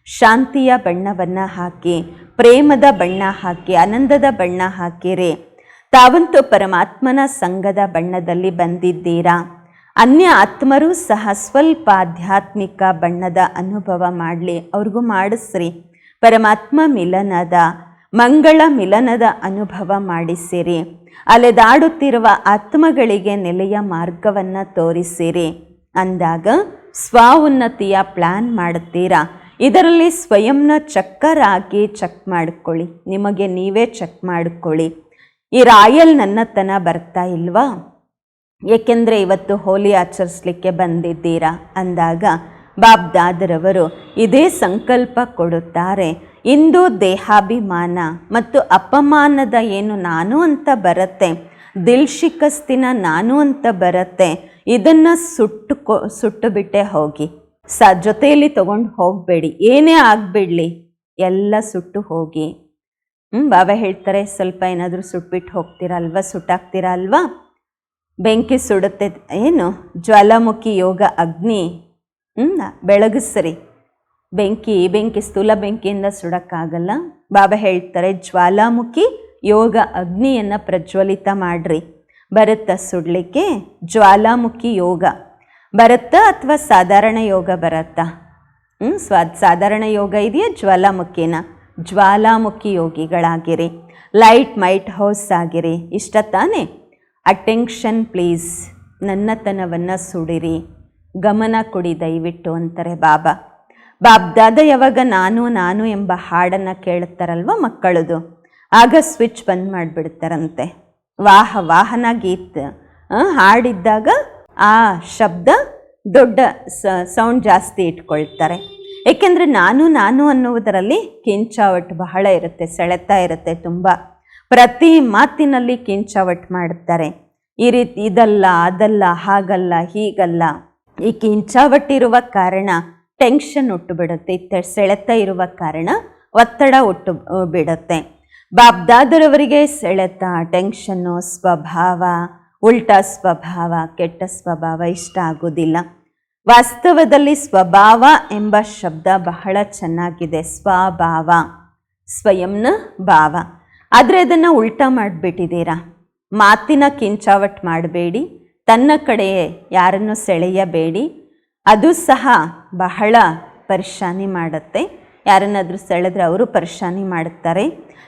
A: ಶಾಂತಿಯ ಬಣ್ಣವನ್ನು ಹಾಕಿ, ಪ್ರೇಮದ ಬಣ್ಣ ಹಾಕಿ, ಆನಂದದ ಬಣ್ಣ ಹಾಕಿರಿ. ತಾವಂತೂ ಪರಮಾತ್ಮನ ಸಂಘದ ಬಣ್ಣದಲ್ಲಿ ಬಂದಿದ್ದೀರಾ? ಅನ್ಯ ಆತ್ಮರೂ ಸಹ ಸ್ವಲ್ಪ ಆಧ್ಯಾತ್ಮಿಕ ಬಣ್ಣದ ಅನುಭವ ಮಾಡಲಿ, ಅವ್ರಿಗೂ ಮಾಡಿಸ್ರಿ. ಪರಮಾತ್ಮ ಮಿಲನದ, ಮಂಗಳ ಮಿಲನದ ಅನುಭವ ಮಾಡಿಸಿರಿ. ಅಲೆದಾಡುತ್ತಿರುವ ಆತ್ಮಗಳಿಗೆ ನೆಲೆಯ ಮಾರ್ಗವನ್ನು ತೋರಿಸಿರಿ. ಅಂದಾಗ ಸ್ವ ಉನ್ನತಿಯ ಪ್ಲ್ಯಾನ್ ಮಾಡುತ್ತೀರಾ ಇದರಲ್ಲಿ ಸ್ವಯಂನ ಚಕ್ಕರಾಗಿ ಚೆಕ್ ಮಾಡಿಕೊಳ್ಳಿ. ನಿಮಗೆ ನೀವೇ ಚೆಕ್ ಮಾಡಿಕೊಳ್ಳಿ. ಈ ರಾಯಲ್ ನನ್ನತನ ಬರ್ತಾ ಇಲ್ವಾ? ಏಕೆಂದರೆ ಇವತ್ತು ಹೋಲಿ ಆಚರಿಸ್ಲಿಕ್ಕೆ ಬಂದಿದ್ದೀರಾ? ಅಂದಾಗ ಬಾಬ್ ದಾದರವರು ಇದೇ ಸಂಕಲ್ಪ ಕೊಡುತ್ತಾರೆ. ಇಂದು ದೇಹಾಭಿಮಾನ ಮತ್ತು ಅಪಮಾನದ ಏನು ನಾನು ಅಂತ ಬರುತ್ತೆ? ದಿಲ್ ಶಿಕಸ್ತಿನ ನಾನು ಅಂತ ಬರುತ್ತೆ? ಇದನ್ನು ಸುಟ್ಟು ಕೊ ಸುಟ್ಟು ಬಿಟ್ಟೆ ಹೋಗಿ. ಸ, ಜೊತೆಯಲ್ಲಿ ತಗೊಂಡು ಹೋಗಬೇಡಿ. ಏನೇ ಆಗಬಿಡ್ಲಿ, ಎಲ್ಲ ಸುಟ್ಟು ಹೋಗಿ. ಹ್ಞೂ ಬಾಬಾ ಹೇಳ್ತಾರೆ, ಸ್ವಲ್ಪ ಏನಾದರೂ ಸುಟ್ಬಿಟ್ಟು ಹೋಗ್ತೀರಾ ಅಲ್ವಾ ಸುಟ್ಟಾಕ್ತೀರಾ ಅಲ್ವಾ? ಬೆಂಕಿ ಸುಡುತ್ತೆ, ಏನು? ಜ್ವಾಲಾಮುಖಿ ಯೋಗ ಅಗ್ನಿ ಬೆಳಗಿಸ್ರಿ ಬೆಂಕಿ ಬೆಂಕಿ, ಸ್ಥೂಲ ಬೆಂಕಿಯಿಂದ ಸುಡೋಕ್ಕಾಗಲ್ಲ. ಬಾಬಾ ಹೇಳ್ತಾರೆ, ಜ್ವಾಲಾಮುಖಿ ಯೋಗ ಅಗ್ನಿಯನ್ನು ಪ್ರಜ್ವಲಿತ ಮಾಡ್ರಿ. ಬರುತ್ತಾ ಸುಡಲಿಕ್ಕೆ ಜ್ವಾಲಾಮುಖಿ ಯೋಗ. ಬರುತ್ತಾ ಅಥವಾ ಸಾಧಾರಣ ಯೋಗ ಬರುತ್ತಾ? ಹ್ಞೂ ಸ್ವಾ, ಸಾಧಾರಣ ಯೋಗ ಇದೆಯಾ? ಜ್ವಾಲಾಮುಖಿನ? ಜ್ವಾಲಾಮುಖಿ ಯೋಗಿಗಳಾಗಿರಿ. ಲೈಟ್ ಮೈಟ್ ಹೌಸ್ ಆಗಿರಿ. ಇಷ್ಟ ತಾನೇ? ಅಟೆನ್ಷನ್ ಪ್ಲೀಸ್ ನನ್ನತನವನ್ನು ಸುಡಿರಿ. ಗಮನ ಕೊಡಿ, ದಯವಿಟ್ಟು ಅಂತಾರೆ ಬಾಬಾ. ಬಾಬ್ದಾದ ಯಾವಾಗ ನಾನು ನಾನು ಎಂಬ ಹಾಡನ್ನು ಕೇಳುತ್ತಾರಲ್ವ ಮಕ್ಕಳದು? ಆಗ ಸ್ವಿಚ್ ಬಂದ್ ಮಾಡಿಬಿಡ್ತಾರಂತೆ. ವಾಹ, ವಾಹನ ಗೀತ್. ಹಾಡಿದ್ದಾಗ ಆ ಶಬ್ದ ದೊಡ್ಡ ಸೌಂಡ್ ಜಾಸ್ತಿ ಇಟ್ಕೊಳ್ತಾರೆ. ಏಕೆಂದರೆ ನಾನು ನಾನು ಅನ್ನುವುದರಲ್ಲಿ ಕಿಂಚಾವಟ್ ಬಹಳ ಇರುತ್ತೆ, ಸೆಳೆತಾ ಇರುತ್ತೆ ತುಂಬ. ಪ್ರತಿ ಮಾತಿನಲ್ಲಿ ಕಿಂಚಾವಟ್ ಮಾಡುತ್ತಾರೆ ಈ ರೀತಿ ಇದಲ್ಲ, ಅದಲ್ಲ, ಹಾಗಲ್ಲ, ಹೀಗಲ್ಲ. ಈ ಕಿಂಚಾವಟ್ಟಿರುವ ಕಾರಣ ಟೆನ್ಷನ್ ಹುಟ್ಟು ಬಿಡುತ್ತೆ ಸೆಳೆತ ಇರುವ ಕಾರಣ ಒತ್ತಡ ಒಟ್ಟು ಬಿಡುತ್ತೆ. ಬಾಬ್ದಾದರವರಿಗೆ ಸೆಳೆತ ಟೆನ್ಷನ್ನು ಸ್ವಭಾವ, ಉಲ್ಟಾ ಸ್ವಭಾವ, ಕೆಟ್ಟ ಸ್ವಭಾವ ಇಷ್ಟ ಆಗೋದಿಲ್ಲ. ವಾಸ್ತವದಲ್ಲಿ ಸ್ವಭಾವ ಎಂಬ ಶಬ್ದ ಬಹಳ ಚೆನ್ನಾಗಿದೆ, ಸ್ವಭಾವ, ಸ್ವಯಂನ ಭಾವ. ಆದರೆ ಅದನ್ನು ಉಲ್ಟಾ ಮಾಡಿಬಿಟ್ಟಿದ್ದೀರಾ? ಮಾತಿನ ಕಿಂಚಾವಟ್ ಮಾಡಬೇಡಿ, ತನ್ನ ಕಡೆಯೇ ಯಾರನ್ನು ಸೆಳೆಯಬೇಡಿ, ಅದು ಸಹ ಬಹಳ ಪರಿಶಾನಿ ಮಾಡುತ್ತೆ. ಯಾರನ್ನಾದರೂ ಸೆಳೆದ್ರೆ ಅವರು ಪರಿಶಾನಿ ಮಾಡುತ್ತಾರೆ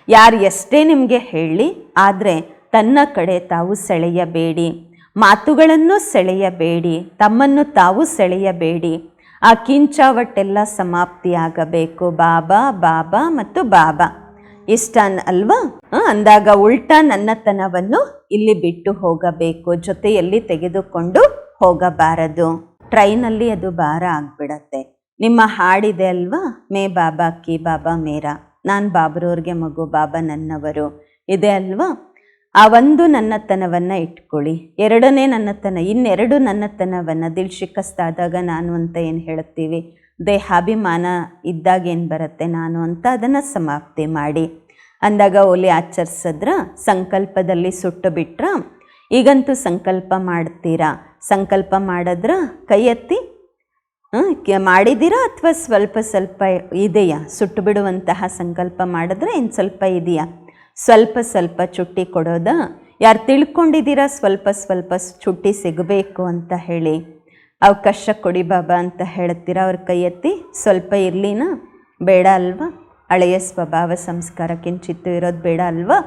A: ಯಾರು ಎಷ್ಟೇ ನಿಮಗೆ ಹೇಳಿ, ಆದರೆ ತನ್ನ ಕಡೆ ತಾವು ಸೆಳೆಯಬೇಡಿ. ಮಾತುಗಳನ್ನು ಸೆಳೆಯಬೇಡಿ, ತಮ್ಮನ್ನು ತಾವು ಸೆಳೆಯಬೇಡಿ. ಆ ಕಿಂಚಾವಟ್ಟೆಲ್ಲ ಸಮಾಪ್ತಿಯಾಗಬೇಕು. ಬಾಬಾ ಬಾಬಾ ಮತ್ತು ಬಾಬಾ. ಇಷ್ಟ ಅನ್- ಅಲ್ವಾ ಅಂದಾಗ ಉಲ್ಟಾ ನನ್ನತನವನ್ನು ಇಲ್ಲಿ ಬಿಟ್ಟು ಹೋಗಬೇಕು. ಜೊತೆಯಲ್ಲಿ ತೆಗೆದುಕೊಂಡು ಹೋಗಬಾರದು. ಟ್ರೈನಲ್ಲಿ ಅದು ಭಾರ ಆಗ್ಬಿಡತ್ತೆ. ನಿಮ್ಮ ಹಾಡಿದೆ ಅಲ್ವಾ? ಮೇ ಬಾಬಾ ಕಿ ಬಾಬಾ ಮೇರಾ. ನಾನು ಬಾಬ್ರವ್ರಿಗೆ ಮಗು, ಬಾಬಾ ನನ್ನವರು. ಇದೆ ಅಲ್ವಾ? ಆ ಒಂದು ನನ್ನತನವನ್ನು ಇಟ್ಕೊಳ್ಳಿ. ಎರಡನೇ ನನ್ನತನ, ಇನ್ನೆರಡು ನನ್ನತನವನ್ನು. ದಿಲ್ ಶಿಕಸ್ತಾದಾಗ ನಾನು ಅಂತ ಏನು ಹೇಳ್ತೀವಿ? ದೇಹಾಭಿಮಾನ ಇದ್ದಾಗ ಏನು ಬರುತ್ತೆ ನಾನು ಅಂತ ಅದನ್ನು ಸಮಾಪ್ತಿ ಮಾಡಿ. ಅಂದಾಗ ಒಲೆ ಆಚರಿಸಿದ್ರ ಸಂಕಲ್ಪದಲ್ಲಿ ಸುಟ್ಟು ಬಿಟ್ರ, ಈಗಂತೂ ಸಂಕಲ್ಪ ಮಾಡ್ತೀರಾ? ಸಂಕಲ್ಪ ಮಾಡಿದ್ರ ಕೈ ಎತ್ತಿ ಮಾಡಿದ್ದೀರಾ ಅಥವಾ ಸ್ವಲ್ಪ ಸ್ವಲ್ಪ ಇದೆಯಾ? ಸುಟ್ಟು ಬಿಡುವಂತಹ ಸಂಕಲ್ಪ ಮಾಡಿದ್ರೆ ಇನ್ನು ಸ್ವಲ್ಪ ಇದೆಯಾ? ಸ್ವಲ್ಪ ಸ್ವಲ್ಪ ಚುಟ್ಟಿ ಕೊಡೋದಾ? ಯಾರು ತಿಳ್ಕೊಂಡಿದ್ದೀರಾ ಸ್ವಲ್ಪ ಸ್ವಲ್ಪ ಚುಟ್ಟಿ ಸಿಗಬೇಕು ಅಂತ ಹೇಳಿ. ಅವಕಾಶ ಕೊಡಿ ಬಾಬಾ ಅಂತ ಹೇಳ್ತೀರಾ? ಅವ್ರ ಕೈ ಎತ್ತಿ ಸ್ವಲ್ಪ ಇರಲಿನ ಬೇಡ ಅಲ್ವಾ? ಹಳೆಯ ಸ್ವಭಾವ ಸಂಸ್ಕಾರ ಕಿಂಚಿತ್ತು ಇರೋದು ಬೇಡ ಅಲ್ವಾ?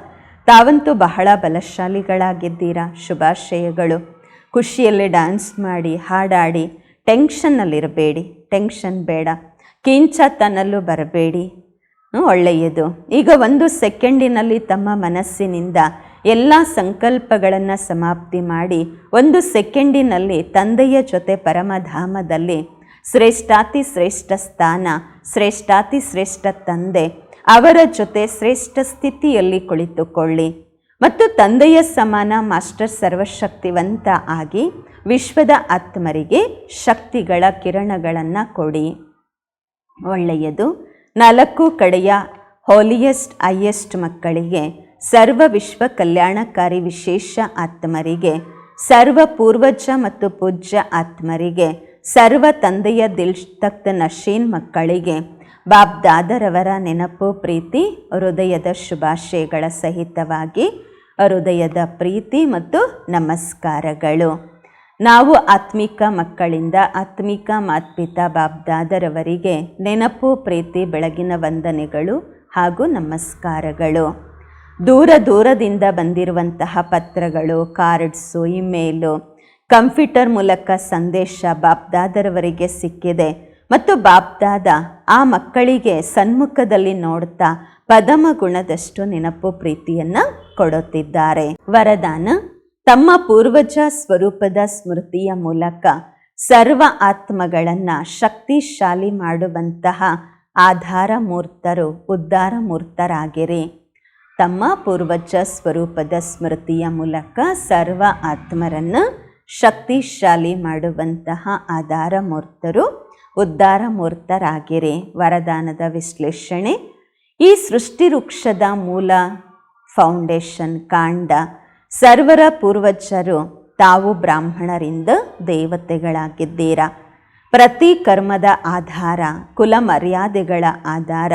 A: ತಾವಂತೂ ಬಹಳ ಬಲಶಾಲಿಗಳಾಗಿದ್ದೀರಾ ಶುಭಾಶಯಗಳು. ಖುಷಿಯಲ್ಲಿ ಡ್ಯಾನ್ಸ್ ಮಾಡಿ, ಹಾಡಾಡಿ ಟೆನ್ಷನ್ನಲ್ಲಿರಬೇಡಿ ಟೆನ್ಷನ್ ಬೇಡ. ಕಿಂಚತನಲ್ಲೂ ಬರಬೇಡಿ. ಒಳ್ಳೆಯದು. ಈಗ ಒಂದು ಸೆಕೆಂಡಿನಲ್ಲಿ ತಮ್ಮ ಮನಸ್ಸಿನಿಂದ ಎಲ್ಲ ಸಂಕಲ್ಪಗಳನ್ನು ಸಮಾಪ್ತಿ ಮಾಡಿ ಒಂದು ಸೆಕೆಂಡಿನಲ್ಲಿ ತಂದೆಯ ಜೊತೆ ಪರಮಧಾಮದಲ್ಲಿ ಶ್ರೇಷ್ಠಾತಿ ಶ್ರೇಷ್ಠ ಸ್ಥಾನ, ಶ್ರೇಷ್ಠಾತಿ ಶ್ರೇಷ್ಠ ತಂದೆ, ಅವರ ಜೊತೆ ಶ್ರೇಷ್ಠ ಸ್ಥಿತಿಯಲ್ಲಿ ಕುಳಿತುಕೊಳ್ಳಿ. ಮತ್ತು ತಂದೆಯ ಸಮಾನ ಮಾಸ್ಟರ್ ಸರ್ವಶಕ್ತಿವಂತ ಆಗಿ ವಿಶ್ವದ ಆತ್ಮರಿಗೆ ಶಕ್ತಿಗಳ ಕಿರಣಗಳನ್ನು ಕೊಡಿ. ಒಳ್ಳೆಯದು. ನಾಲ್ಕು ಕಡೆಯ ಹೋಲಿಯೆಸ್ಟ್ ಹೈಯೆಸ್ಟ್ ಮಕ್ಕಳಿಗೆ ಸರ್ವ ವಿಶ್ವ ಕಲ್ಯಾಣಕಾರಿ ವಿಶೇಷ ಆತ್ಮರಿಗೆ, ಸರ್ವ ಪೂರ್ವಜ ಮತ್ತು ಪೂಜ್ಯ ಆತ್ಮರಿಗೆ, ಸರ್ವ ತಂದೆಯ ದಿಲ್ ತಕ್ತ ನಶೀನ್ ಮಕ್ಕಳಿಗೆ ಬಾಬ್ ದಾದರವರ ನೆನಪು, ಪ್ರೀತಿ, ಹೃದಯದ ಶುಭಾಶಯಗಳ ಸಹಿತವಾಗಿ ಹೃದಯದ ಪ್ರೀತಿ ಮತ್ತು ನಮಸ್ಕಾರಗಳು. ನಾವು ಆತ್ಮಿಕ ಮಕ್ಕಳಿಂದ ಆತ್ಮಿಕ ಮಾತ್ಪಿತಾ ಬಾಬ್ದಾದರವರಿಗೆ ನೆನಪು, ಪ್ರೀತಿ, ಬೆಳಗಿನ ವಂದನೆಗಳು ಹಾಗೂ ನಮಸ್ಕಾರಗಳು. ದೂರ ದೂರದಿಂದ ಬಂದಿರುವಂತಹ ಪತ್ರಗಳು, ಕಾರ್ಡ್ಸು, ಇಮೇಲು, ಕಂಪ್ಯೂಟರ್ ಮೂಲಕ ಸಂದೇಶ ಬಾಬ್ದಾದರವರಿಗೆ ಸಿಕ್ಕಿದೆ. ಮತ್ತು ಬಾಬ್ದಾದ ಆ ಮಕ್ಕಳಿಗೆ ಸನ್ಮುಖದಲ್ಲಿ ನೋಡ್ತಾ ಪದಮ ಗುಣದಷ್ಟು ನೆನಪು ಪ್ರೀತಿಯನ್ನು ಕೊಡುತ್ತಿದ್ದಾರೆ. ವರದಾನ, ತಮ್ಮ ಪೂರ್ವಜ ಸ್ವರೂಪದ ಸ್ಮೃತಿಯ ಮೂಲಕ ಸರ್ವ ಆತ್ಮಗಳನ್ನು ಶಕ್ತಿಶಾಲಿ ಮಾಡುವಂತಹ ಆಧಾರ ಮೂರ್ತರು ಉದ್ಧಾರ ಮೂರ್ತರಾಗಿರಿ ತಮ್ಮ ಪೂರ್ವಜ ಸ್ವರೂಪದ ಸ್ಮೃತಿಯ ಮೂಲಕ ಸರ್ವ ಆತ್ಮರನ್ನು ಶಕ್ತಿಶಾಲಿ ಮಾಡುವಂತಹ ಆಧಾರ ಮೂರ್ತರು ಉದ್ಧಾರ ಮೂರ್ತರಾಗಿರಿ ವರದಾನದ ವಿಶ್ಲೇಷಣೆ. ಈ ಸೃಷ್ಟಿ ವೃಕ್ಷದ ಮೂಲ ಫೌಂಡೇಶನ್ ಕಾಂಡ ಸರ್ವರ ಪೂರ್ವಜರು, ತಾವು ಬ್ರಾಹ್ಮಣರಿಂದ ದೇವತೆಗಳಾಗಿದ್ದೀರಾ. ಪ್ರತಿ ಕರ್ಮದ ಆಧಾರ ಕುಲ ಮರ್ಯಾದೆಗಳ ಆಧಾರ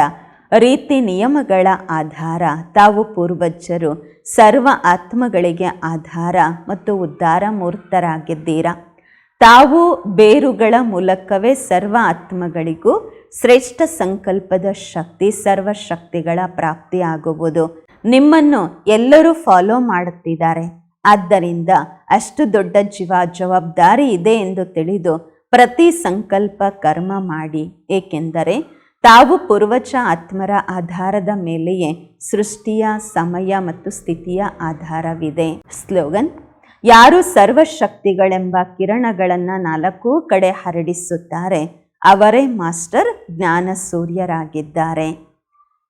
A: ರೀತಿ ನಿಯಮಗಳ ಆಧಾರ. ತಾವು ಪೂರ್ವಜರು, ಸರ್ವ ಆತ್ಮಗಳಿಗೆ ಆಧಾರ ಮತ್ತು ಉದ್ಧಾರ ಮೂರ್ತರಾಗಿದ್ದೀರಾ? ತಾವು ಬೇರುಗಳ ಮೂಲಕವೇ ಸರ್ವ ಆತ್ಮಗಳಿಗೂ ಶ್ರೇಷ್ಠ ಸಂಕಲ್ಪದ ಶಕ್ತಿ, ಸರ್ವ ಶಕ್ತಿಗಳ ಪ್ರಾಪ್ತಿಯಾಗುವುದು. ನಿಮ್ಮನ್ನು ಎಲ್ಲರೂ ಫಾಲೋ ಮಾಡುತ್ತಿದ್ದಾರೆ. ಆದ್ದರಿಂದ ಅಷ್ಟು ದೊಡ್ಡ ಜೀವ ಜವಾಬ್ದಾರಿ ಇದೆ ಎಂದು ತಿಳಿದು ಪ್ರತಿ ಸಂಕಲ್ಪ ಕರ್ಮ ಮಾಡಿ. ಏಕೆಂದರೆ ತಾವು ಪೂರ್ವಜ ಆತ್ಮರ ಆಧಾರದ ಮೇಲೆಯೇ ಸೃಷ್ಟಿಯ ಸಮಯ ಮತ್ತು ಸ್ಥಿತಿಯ ಆಧಾರವಿದೆ. ಸ್ಲೋಗನ್, ಯಾರು ಸರ್ವಶಕ್ತಿಗಳೆಂಬ ಕಿರಣಗಳನ್ನು ನಾಲ್ಕೂ ಕಡೆ ಹರಡಿಸುತ್ತಾರೆ, ಅವರೇ ಮಾಸ್ಟರ್ ಜ್ಞಾನ ಸೂರ್ಯರಾಗಿದ್ದಾರೆ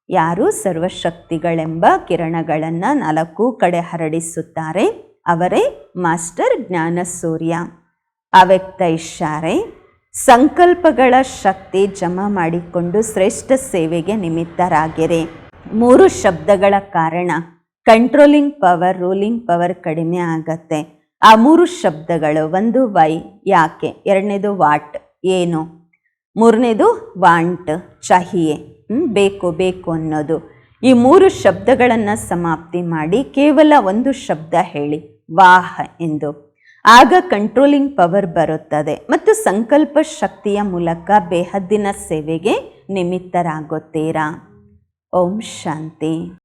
A: ಯಾರು ಸರ್ವಶಕ್ತಿಗಳೆಂಬ ಕಿರಣಗಳನ್ನು ನಾಲ್ಕೂ ಕಡೆ ಹರಡಿಸುತ್ತಾರೆ, ಅವರೇ ಮಾಸ್ಟರ್ ಜ್ಞಾನ ಸೂರ್ಯ ಅವ್ಯಕ್ತ ಸಂಕಲ್ಪಗಳ ಶಕ್ತಿ ಜಮಾ ಮಾಡಿಕೊಂಡು ಶ್ರೇಷ್ಠ ಸೇವೆಗೆ ನಿಮಿತ್ತರಾಗಿರಿ. ಮೂರು ಶಬ್ದಗಳ ಕಾರಣ ಕಂಟ್ರೋಲಿಂಗ್ ಪವರ್ ರೂಲಿಂಗ್ ಪವರ್ ಕಡಿಮೆ ಆಗತ್ತೆ. ಆ ಮೂರು ಶಬ್ದಗಳು, ಒಂದು ವೈ ಯಾಕೆ? ಎರಡನೇದು ವಾಟ್, ಏನು? ಮೂರನೇದು ವಾಂಟ್, ಚಹಿಯೆ. ಬೇಕು ಬೇಕು ಅನ್ನೋದು. ಈ ಮೂರು ಶಬ್ದಗಳನ್ನು ಸಮಾಪ್ತಿ ಮಾಡಿ ಕೇವಲ ಒಂದು ಶಬ್ದ ಹೇಳಿ, ವಾಹ್ ಎಂದು. ಆಗ ಕಂಟ್ರೋಲಿಂಗ್ ಪವರ್ ಬರುತ್ತದೆ ಮತ್ತು ಸಂಕಲ್ಪ ಶಕ್ತಿಯ ಮೂಲಕ ಬೇಹದ್ದಿನ ಸೇವೆಗೆ ನಿಮಿತ್ತರಾಗುತ್ತೀರಾ? ಓಂ ಶಾಂತಿ.